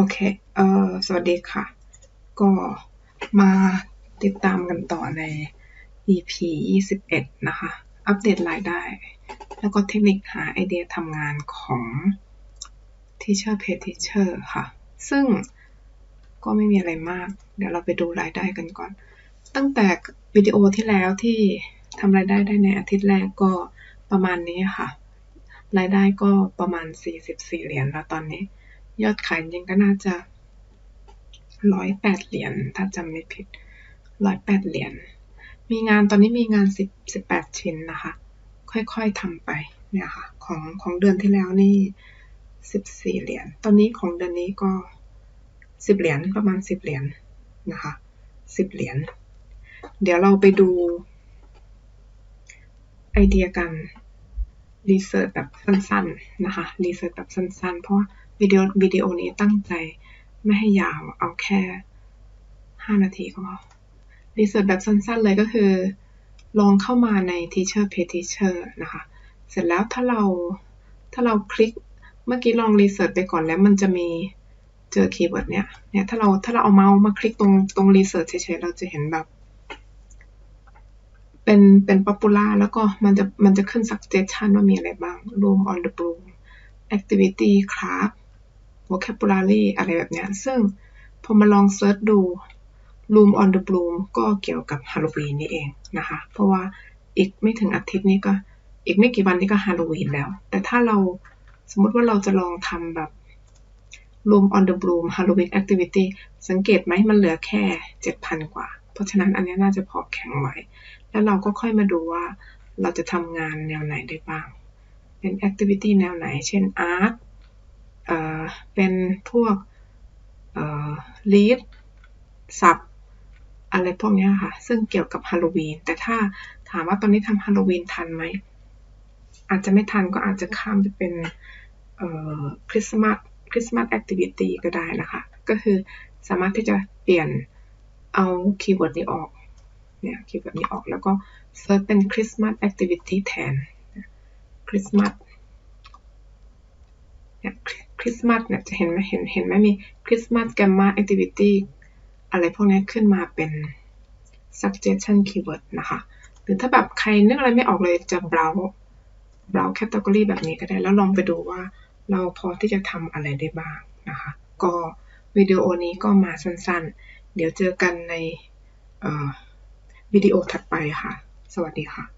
โอเค เออสวัสดีค่ะ ก็มาติดตามกันต่อใน EP 21 นะคะ อัปเดตรายได้ แล้วก็เทคนิคหาไอเดียทำงานของ Teacher Pay Teacher ค่ะ ซึ่งก็ไม่มีอะไรมาก เดี๋ยวเราไปดูรายได้กันก่อน ตั้งแต่วิดีโอที่แล้วที่ทำรายได้ได้ในอาทิตย์แรกก็ประมาณนี้ค่ะ รายได้ก็ประมาณ 44 เหรียญแล้วตอนนี้ ยอดขายจริงก็น่าจะร้อยแปดเหรียญถ้าจำไม่ผิดร้อยแปดเหรียญมีงานตอนนี้มีงานสิบสิบแปดชิ้นนะคะ ค่อยๆทำไปเนี่ยค่ะของของเดือนที่แล้วนี่สิบสี่เหรียญตอนนี้ของเดือนนี้ก็สิบเหรียญประมาณสิบเหรียญนะคะสิบเหรียญเดี๋ยวเราไปดูไอเดียกันรีเสิร์ชแบบสั้นๆนะคะรีเสิร์ชแบบสั้นๆ เพราะ วิดีโอวิดีโอนี้ตั้งใจไม่ให้ยาวเอาแค่ 5 นาทีก็พอรีเสิร์ชแบบสั้นๆเลยก็คือ ลองเข้ามาใน Teacher Pay Teacher นะคะ เสร็จแล้วถ้าเราถ้าเราคลิกเมื่อกี้ลองรีเสิร์ชไปก่อนแล้วมันจะมีเจอคีย์เวิร์ดเนี้ยเนี่ยถ้าเราถ้าเราเอาเมาส์มาคลิกตรงตรงรีเสิร์ชเฉยๆเราจะเห็นแบบ เป็นเป็นป๊อปปูล่าแล้วก็มันจะมันจะขึ้น suggestion ว่ามีอะไรบ้าง room on the bloom activity craft vocabulary อะไรแบบเนี้ย ซึ่งพอมาลองเซิร์ชดู room on the bloom ก็เกี่ยวกับฮาโลวีนนี่เองนะคะ เพราะว่าอีกไม่ถึงอาทิตย์นี้ก็ อีกไม่กี่วันนี้ก็ฮาโลวีนแล้ว แต่ถ้าเราสมมติว่าเราจะลองทำแบบ room on the bloom Halloween activity สังเกตไหมมันเหลือแค่ 7,000 กว่า เพราะฉะนั้นอันนี้น่าจะพอแข็งไว้แล้วเราก็ค่อยมาดูว่าเราจะทำงานแนวไหนได้บ้าง เป็น activity แนวไหน เช่น art เป็นพวกเอ่อ lead สับอะไรพวกนี้ค่ะ ซึ่งเกี่ยวกับฮาโลวีน แต่ถ้าถามว่าตอนนี้ทำฮาโลวีนทันไหม อาจจะไม่ทันก็อาจจะข้ามไปเป็นคริสต์มาสคริสต์มาสแอคทิวิตี้ก็ได้นะคะ ก็คือสามารถที่จะเปลี่ยนเอาคีย์เวิร์ดนี้ออก เนี่ยคีย์เวิร์ดนี้ออกแล้วก็เซิร์ชเป็นคริสต์มาสแอคทิวิตี้แทนคริสต์มาส คริสต์มาสเนี่ยจะเห็นไหมเห็นเห็นไหมมีคริสต์มาสแกมมาแอคทิวิตี้อะไรพวกนี้ขึ้นมาเป็น suggestion keyword นะคะ หรือถ้าแบบใครนึกอะไรไม่ออกเลยจะ browse browse category แบบนี้ก็ได้ แล้วลองไปดูว่าเราพอที่จะทำอะไรได้บ้างนะคะ ก็วิดีโอนี้ก็มาสั้นๆ เดี๋ยวเจอกันในวิดีโอถัดไปค่ะ สวัสดีค่ะ